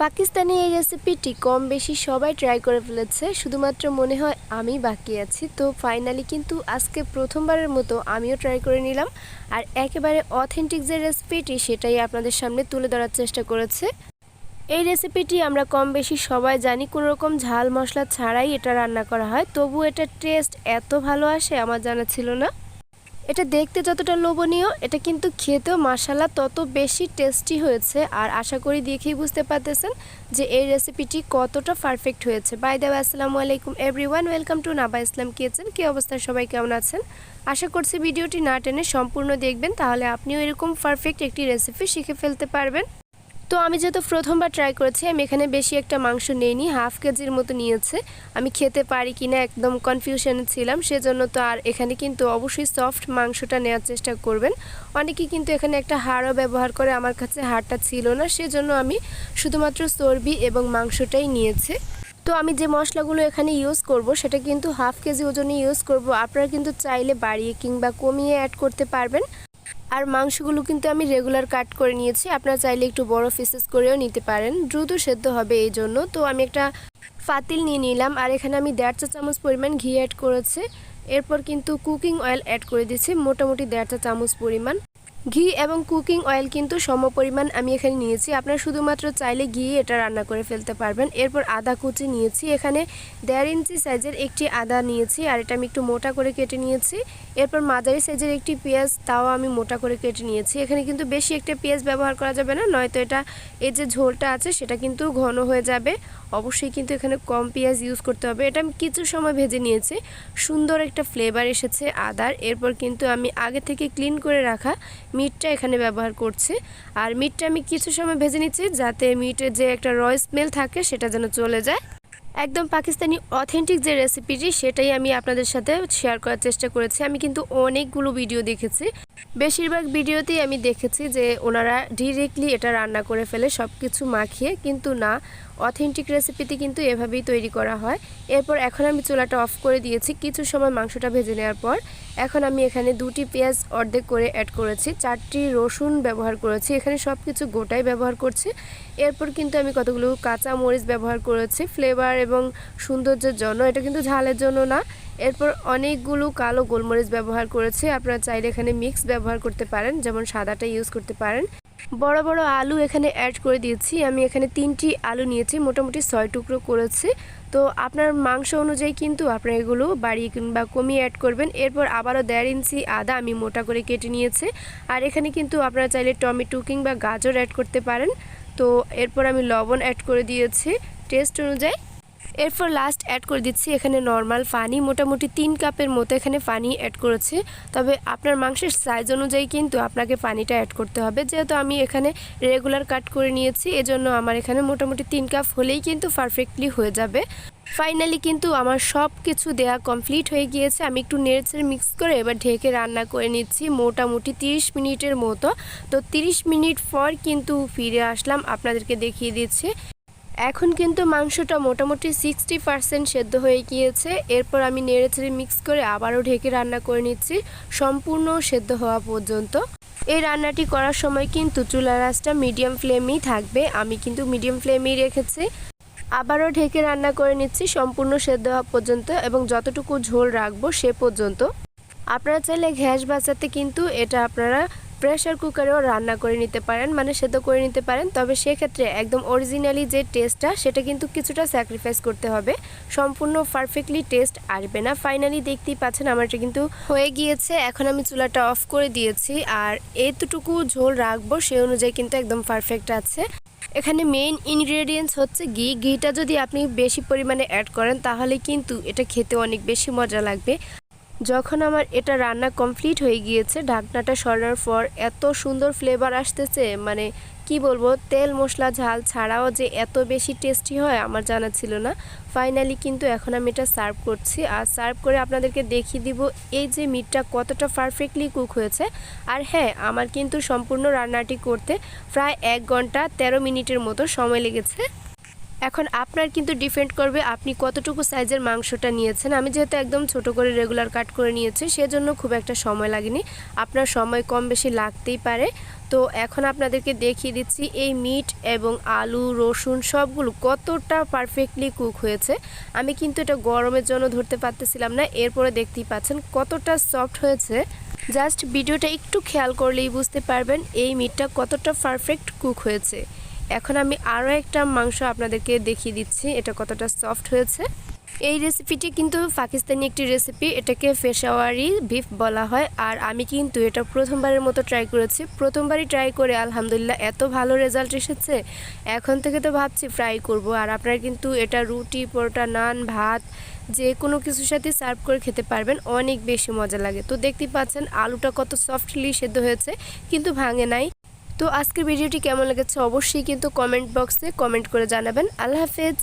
পাকিস্তানি এই রেসিপিটি কম বেশি সবাই ট্রাই করে ফেলেছে, শুধুমাত্র মনে হয় আমি বাকি আছি। তো ফাইনালি কিন্তু আজকে প্রথমবারের মতো আমিও ট্রাই করে নিলাম। আর একেবারে অথেন্টিক যে রেসিপিটি সেটাই আপনাদের সামনে তুলে ধরার চেষ্টা করেছে। এই রেসিপিটি আমরা কম বেশি সবাই জানি, কোনো রকম ঝাল মশলা ছাড়াই এটা রান্না করা হয়। তবু এটার টেস্ট এত ভালো আসে, আমার জানা ছিল না। এটা দেখতে যতটা লোভনীয়, এটা কিন্তু খেতেও মাসালা তত বেশি টেস্টি হয়েছে। আর আশা করি দেখেই বুঝতে পারতেছেন যে এই রেসিপিটি কতটা পারফেক্ট হয়েছে। বাই দেওয়া আসসালামু আলাইকুম everyone welcome to Naba Islam kitchen কী অবস্থায় সবাই কেমন আছেন? আশা করছি ভিডিওটি না টেনে সম্পূর্ণ দেখবেন, তাহলে আপনিও এরকম পারফেক্ট একটি রেসিপি শিখে ফেলতে পারবেন। তো আমি যেহেতু প্রথমবার ট্রাই করেছি, আমি এখানে বেশি একটা মাংস নেইনি হাফ কেজির মতো নিয়েছে। আমি খেতে পারি কিনা একদম কনফিউশনে ছিলাম, সেজন্য তো আর এখানে কিন্তু অবশ্যই সফট মাংসটা নেওয়ার চেষ্টা করবেন। অনেকেই কিন্তু এখানে একটা হাড়ও ব্যবহার করে, আমার কাছে হাড়টা ছিল না, সেজন্য আমি শুধুমাত্র চর্বি এবং মাংসটাই নিয়েছে। তো আমি যে মশলাগুলো এখানে ইউজ করব, সেটা কিন্তু হাফ কেজি ওজনে ইউজ করব। আপনারা কিন্তু চাইলে বাড়িয়ে কিংবা কমিয়ে অ্যাড করতে পারবেন। আর মাংসগুলো কিন্তু আমি রেগুলার কাট করে নিয়েছি। আপনারা চাইলে একটু বড় পিসেস করেও নিতে পারেন। দ্রুত সেদ্ধ হবে এই জন্য। তো আমি একটা ফাতিল নিয়ে নিলাম। আর এখানে আমি দেড় চা চামচ পরিমাণ ঘি অ্যাড করেছে। এরপর কিন্তু কুকিং অয়েল অ্যাড করে দিচ্ছি মোটামুটি দেড় চা চামচ পরিমাণ। ঘি এবং কুকিং অয়েল কিন্তু সম পরিমাণ আমি এখানে নিয়েছি। আপনারা শুধুমাত্র চাইলে ঘি এটা রান্না করে ফেলতে পারবেন। এরপর আদা কুচি নিয়েছি। এখানে দেড় ইঞ্চি সাইজের একটি আদা নিয়েছি আর এটা আমি একটু মোটা করে কেটে নিয়েছি। এরপর মাঝারি সাইজের একটি পেঁয়াজ তাও আমি মোটা করে কেটে নিয়েছি। এখানে কিন্তু বেশি একটা পেঁয়াজ ব্যবহার করা যাবে না, নয়তো এটা এই যে ঝোলটা আছে সেটা কিন্তু ঘন হয়ে যাবে। অবশ্যই কিন্তু এখানে কম পেঁয়াজ ইউজ করতে হবে। এটা আমি কিছু সময় ভেজে নিয়েছি। সুন্দর একটা ফ্লেভার এসেছে আদার। এরপর কিন্তু আমি আগে থেকে ক্লিন করে রাখা মিটটা এখানে ব্যবহার করছি। আর মিটটা আমি কিছু সময় ভেজে নিচ্ছি যাতে মিটের যে একটা রয় স্মেল থাকে সেটা যেন চলে যায়। একদম পাকিস্তানি অথেন্টিক যে রেসিপিটি সেটাই আমি আপনাদের সাথে শেয়ার করার চেষ্টা করেছি। আমি কিন্তু অনেকগুলো ভিডিও দেখেছি। বেশিরভাগ ভিডিওতেই আমি দেখেছি যে ওনারা ডিরেক্টলি এটা রান্না করে ফেলে সব কিছু মাখিয়ে। কিন্তু না অথেন্টিক রেসিপিতে কিন্তু এভাবেই তৈরি করা হয়। এরপর এখন আমি চুলাটা অফ করে দিয়েছি। কিছু সময় মাংসটা ভেজে নেওয়ার পর এখন আমি এখানে দুটি পেঁয়াজ অর্ধেক করে অ্যাড করেছি। চারটি রসুন ব্যবহার করেছি। এখানে সব কিছু গোটাই ব্যবহার করছি। এরপর কিন্তু আমি কতগুলো কাঁচা মরিচ ব্যবহার করেছি। ফ্লেভার এবং সৌন্দর্যের জন্য। এটা কিন্তু ঝালের জন্য না। এরপর অনেকগুলো কালো গোলমরিচ ব্যবহার করেছি। আপনারা চাইলে এখানে মিক্স ব্যবহার করতে পারেন। যেমন সাদাটা ইউজ করতে পারেন। বড় বড় আলু এখানে অ্যাড করে দিয়েছি। আমি এখানে তিনটি আলু নিয়েছি, মোটামুটি ছয় টুকরো করেছি। তো আপনার মাংস অনুযায়ী কিন্তু আপনার এগুলো বাড়িয়ে কিংবা কমিয়ে অ্যাড করবেন। এরপর আবারও দেড় ইঞ্চি আদা আমি মোটা করে কেটে নিয়েছি। আর এখানে কিন্তু আপনারা চাইলে টমেটো কিংবা গাজর অ্যাড করতে পারেন। তো এরপর আমি লবণ অ্যাড করে দিয়েছি। টেস্ট অনুযায়ী এরপর লাস্ট অ্যাড করে দিচ্ছি, এখানে নর্মাল পানি মোটামুটি তিন কাপের মতো এখানে পানি অ্যাড করেছি। তবে আপনার মাংসের সাইজ অনুযায়ী কিন্তু আপনাকে পানিটা অ্যাড করতে হবে। যেহেতু আমি এখানে রেগুলার কাট করে নিয়েছি, এজন্য আমার এখানে মোটামুটি তিন কাপ হলেই কিন্তু পারফেক্টলি হয়ে যাবে। ফাইনালি কিন্তু আমার সব কিছু দেয়া কমপ্লিট হয়ে গিয়েছে। আমি একটু নেড়েচেড়ে মিক্স করে এবার ঢেকে রান্না করে নিচ্ছি, মোটামুটি 30 মিনিটের মতো। তো 30 মিনিট পর কিন্তু ফিরে আসলাম, আপনাদেরকে দেখিয়ে দিচ্ছি। এখন কিন্তু মাংসটা মোটামুটি সিক্সটি পারসেন্ট সেদ্ধ হয়ে গিয়েছে। এরপর আমি নেড়ে ছেড়ে মিক্স করে আবারও ঢেকে রান্না করে নিচ্ছি, সম্পূর্ণ সেদ্ধ হওয়া পর্যন্ত। এই রান্নাটি করার সময় কিন্তু চুলা রাসটা মিডিয়াম ফ্লেমেই থাকবে, আমি কিন্তু মিডিয়াম ফ্লেমেই রেখেছি। আবারও ঢেকে রান্না করে নিচ্ছি, সম্পূর্ণ সেদ্ধ হওয়া পর্যন্ত এবং যতটুকু ঝোল রাখব সে পর্যন্ত। আপনারা চাইলে ঘ্যাস বাঁচাতে কিন্তু এটা আপনারা প্রেশার কুকারেও রান্না করে নিতে পারেন মানে সেদ্ধ করে নিতে পারেন। তবে সেক্ষেত্রে একদম অরিজিনালি যে টেস্টটা সেটা কিন্তু কিছুটা স্যাক্রিফাইস করতে হবে। সম্পূর্ণ পারফেক্টলি টেস্ট আসবে না। ফাইনালি দেখতেই পাচ্ছেন আমার এটা কিন্তু হয়ে গিয়েছে। এখন আমি চুলাটা অফ করে দিয়েছি আর এতটুকু ঝোল রাখব সেই অনুযায়ী কিন্তু একদম পারফেক্ট আছে। এখানে মেইন ইনগ্রেডিয়েন্টস হচ্ছে ঘি। ঘিটা যদি আপনি বেশি পরিমাণে অ্যাড করেন, তাহলে কিন্তু এটা খেতে অনেক বেশি মজা লাগবে। যখন আমার এটা রান্না কমপ্লিট হয়ে গিয়েছে, ঢাকনাটা সরার পর এত সুন্দর ফ্লেভার আসতেছে মানে কি বলব, তেল, মশলা, ঝাল ছাড়াও যে এত বেশি টেস্টি হয় আমার জানা ছিল না। ফাইনালি কিন্তু এখন আমি এটা সার্ভ করছি। আর সার্ভ করে আপনাদেরকে দেখিয়ে দিব এই যে মিটটা কতটা পারফেক্টলি কুক হয়েছে। আর হ্যাঁ আমার কিন্তু সম্পূর্ণ রান্নাটি করতে প্রায় এক ঘণ্টা ১৩ মিনিটের মতো সময় লেগেছে। এখন আপনার কিন্তু ডিপেন্ড করবে আপনি কতটুকু সাইজের মাংসটা নিয়েছেন। আমি যেহেতু একদম ছোট করে রেগুলার কাট করে নিয়েছি, সেজন্য খুব একটা সময় লাগেনি। আপনার সময় কম বেশি লাগতেই পারে। তো এখন আপনাদেরকে দেখিয়ে দিচ্ছি এই মিট এবং আলু, রসুন সবগুলো কতটা পারফেক্টলি কুক হয়েছে। আমি কিন্তু এটা গরমের জন্য ধরতে পারতেছিলাম না, এরপরে দেখতেই পাচ্ছেন কতটা সফট হয়েছে। জাস্ট ভিডিওটা একটু খেয়াল করলেই বুঝতে পারবেন এই মিটটা কতটা পারফেক্ট কুক হয়েছে। এখন আমি আরও একটা মাংস আপনাদেরকে দেখিয়ে দিচ্ছি, এটা কতটা সফট হয়েছে। এই রেসিপিটি কিন্তু পাকিস্তানি একটি রেসিপি এটাকে ফেশাওয়ারি বিফ বলা হয়, আর আমি কিন্তু এটা প্রথমবারের মতো ট্রাই করেছি। প্রথমবারই ট্রাই করে আলহামদুলিল্লাহ এত ভালো রেজাল্ট এসেছে। এখন থেকে তো ভাবছি ফ্রাই করব, আর আপনারা কিন্তু এটা রুটি, পরোটা, নান, ভাত, যে কোনো কিছুর সাথে সার্ভ করে খেতে পারবেন, অনেক বেশি মজা লাগে। তো দেখতে পাচ্ছেন, আলুটা কত সফটলি সেদ্ধ হয়েছে, কিন্তু ভাঙে নাই। তো আজকের ভিডিওটি কেমন লেগেছে অবশ্যই কিন্তু কমেন্ট বক্সে কমেন্ট করে জানাবেন। আল্লাহ হাফেজ।